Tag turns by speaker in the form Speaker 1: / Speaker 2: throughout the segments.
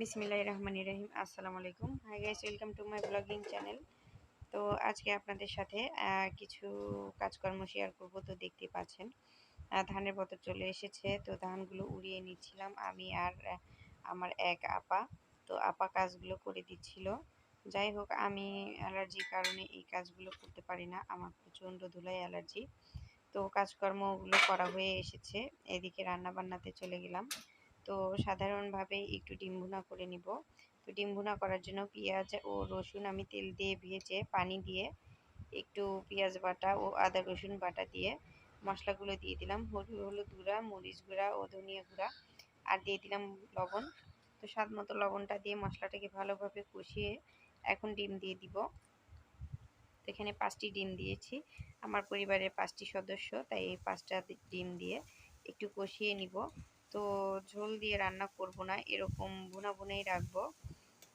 Speaker 1: বিসমিল্লাহ রহমান রহিম। আসসালামু আলাইকুম hi guys welcome to my blogging channel তো আজকে আপনাদের সাথে কিছু কাজকর্ম শেয়ার করব। তো দেখতে পাচ্ছেন ধানের বতর চলে এসেছে। তো ধানগুলো উড়িয়ে নিচ্ছিলাম আমি আর আমার এক আপা। তো আপা কাজগুলো করে দিচ্ছিল। যাই হোক, আমি অ্যালার্জির কারণে এই কাজগুলো করতে পারি না। আমার প্রচণ্ড ধুলাই অ্যালার্জি। তো কাজকর্মগুলো করা হয়ে এসেছে। এদিকে রান্না বান্নাতে চলে গেলাম। তো সাধারণভাবে একটু ডিম ভুনা করে নিব। তো ডিম ভুনা করার জন্য পেঁয়াজ ও রসুন আমি তেল দিয়ে ভেজে পানি দিয়ে একটু পেঁয়াজ বাটা ও আদা রসুন বাটা দিয়ে মশলাগুলো দিয়ে দিলাম। হলুদ হলুদ গুঁড়া, মরিচ গুঁড়া ও ধনিয়া গুঁড়া আর দিয়ে দিলাম লবণ। তো স্বাদ মতো লবণটা দিয়ে মশলাটাকে ভালোভাবে কষিয়ে এখন ডিম দিয়ে দিব। তো এখানে পাঁচটি ডিম দিয়েছি। আমার পরিবারের পাঁচটি সদস্য, তাই এই পাঁচটা ডিম দিয়ে একটু কষিয়ে নিব। তো ঝোল দিয়ে রান্না করব না, এরকম বুনা বুনাই রাখব।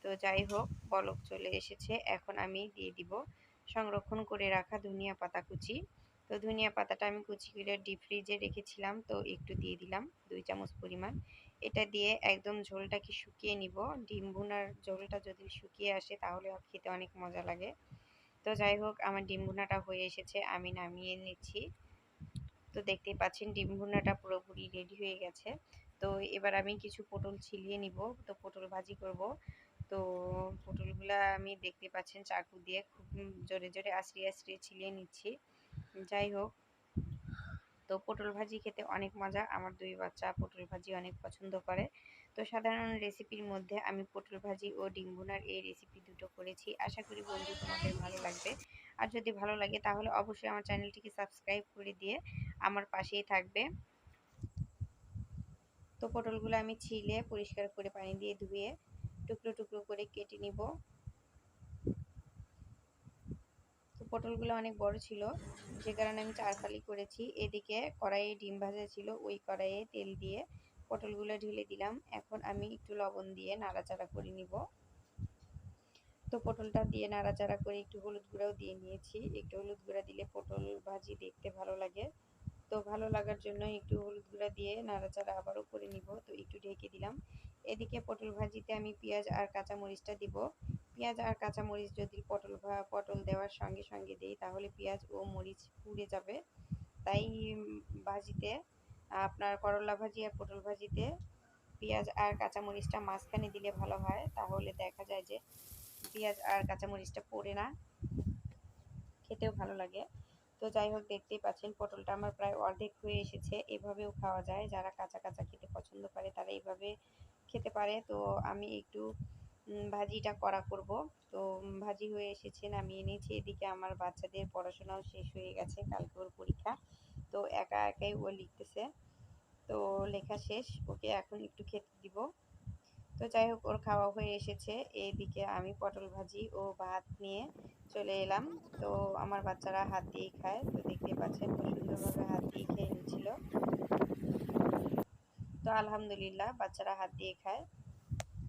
Speaker 1: তো যাই হোক, বলক চলে এসেছে, এখন আমি দিয়ে দিব। সংরক্ষণ করে রাখা ধনিয়া পাতা কুচি। তো ধনিয়া পাতাটা আমি কুচি করে ডিপ ফ্রিজে রেখেছিলাম, তো একটু দিয়ে দিলাম, দুই চামচ পরিমাণ। এটা দিয়ে একদম ঝোলটাকে শুকিয়ে নিব? ডিম ভুনার ঝোলটা যদি শুকিয়ে আসে, তাহলে খেতে অনেক মজা লাগে। তো যাই হোক, আমার ডিম ভুনাটা হয়ে এসেছে, আমি নামিয়ে নিচ্ছি। তো দেখতেই পাচ্ছেন ডিম ভুনাটা পুরোপুরি রেডি হয়ে গেছে। তো এবার আমি কিছু পটল ছিলিয়ে নিব। তো পটল ভাজি করব। তো পটলগুলা আমি দেখতে পাচ্ছেন চাকু দিয়ে খুব জোরে জোরে আশ্রিয়ে আশ্রিয়ে ছিলিয়ে নিচ্ছি। যাই হোক, তো পটল ভাজি খেতে অনেক মজা। আমার দুই বাচ্চা পটল ভাজি অনেক পছন্দ করে। তো সাধারণ রেসিপির মধ্যে আমি পটল ভাজি ও ডিম ভুনার এই রেসিপি দুটো করেছি। আশা করি বন্ধু তোমাদের ভালো লাগবে। আর যদি ভালো লাগে তাহলে অবশ্যই আমার চ্যানেলটিকে সাবস্ক্রাইব করে দিয়ে আমার পাশেই থাকবে। তো পটলগুলো আমি ছিলে পরিষ্কার করে পানি দিয়ে ধুয়ে টুকরো টুকরো করে কেটে নিব। তো পটলগুলো অনেক বড় ছিল, যে কারণে আমি চার ফালি করেছি। এদিকে কড়াইয়ে ডিম ভাজা ছিল, ওই কড়াইয়ে তেল দিয়ে পটলগুলো ঢেলে দিলাম। এখন আমি একটু লবণ দিয়ে নাড়াচাড়া করে নিব। তো পটলটা দিয়ে নাড়াচাড়া করে একটু হলুদ গুঁড়াও দিয়ে নিয়েছি। একটু হলুদ গুঁড়া দিলে পটল ভাজি দেখতে ভালো লাগে। তো ভালো লাগার জন্য একটু হলুদ গুঁড়া দিয়ে নাড়াচাড়া আবারও করে নিব। তো একটু ঢেকে দিলাম। এদিকে পটল ভাজিতে আমি পেঁয়াজ আর কাঁচামরিচটা দিব। পেঁয়াজ আর কাঁচামরিচ যদি পটল পটল দেওয়ার সঙ্গে সঙ্গে দিই, তাহলে পেঁয়াজ ও মরিচ পুড়ে যাবে। তাই ভাজিতে, আপনার করলা ভাজি আর পটল ভাজিতে পেঁয়াজ আর কাঁচামরিচটা মাঝখানে দিলে ভালো হয়। তাহলে দেখা যায় যে পেঁয়াজ আর কাঁচামরিচটা পড়ে না। খেতেও ভালো লাগে। তো যাই হোক দেখতেই পাচ্ছেন পটলটা আমার প্রায় অর্ধেক হয়ে এসেছে। এভাবেও খাওয়া যায়। যারা কাঁচা কাঁচা খেতে পছন্দ করে, তারা এইভাবে খেতে পারে। তো আমি একটু ভাজিটা করা করব। তো ভাজি হয়ে এসেছে, নামিয়ে নিয়েছি। এদিকে আমার বাচ্চাদের পড়াশোনাও শেষ হয়ে গেছে কালকে ওর পরীক্ষা। তো একা একাই ও লিখতেছে। তো লেখা শেষ। ওকে এখন একটু খেতে দিব। তো যাই হোক, ওর খাওয়া হয়ে এসেছে। এইদিকে আমি পটল ভাজি ও ভাত নিয়ে চলে এলাম। তো আমার বাচ্চারা হাত দিয়ে খায়। তো দেখতে পাচ্ছেন সুন্দরভাবে হাত দিয়ে খেয়ে নিচ্ছিল। তো আলহামদুলিল্লাহ, বাচ্চারা হাত দিয়ে খায়।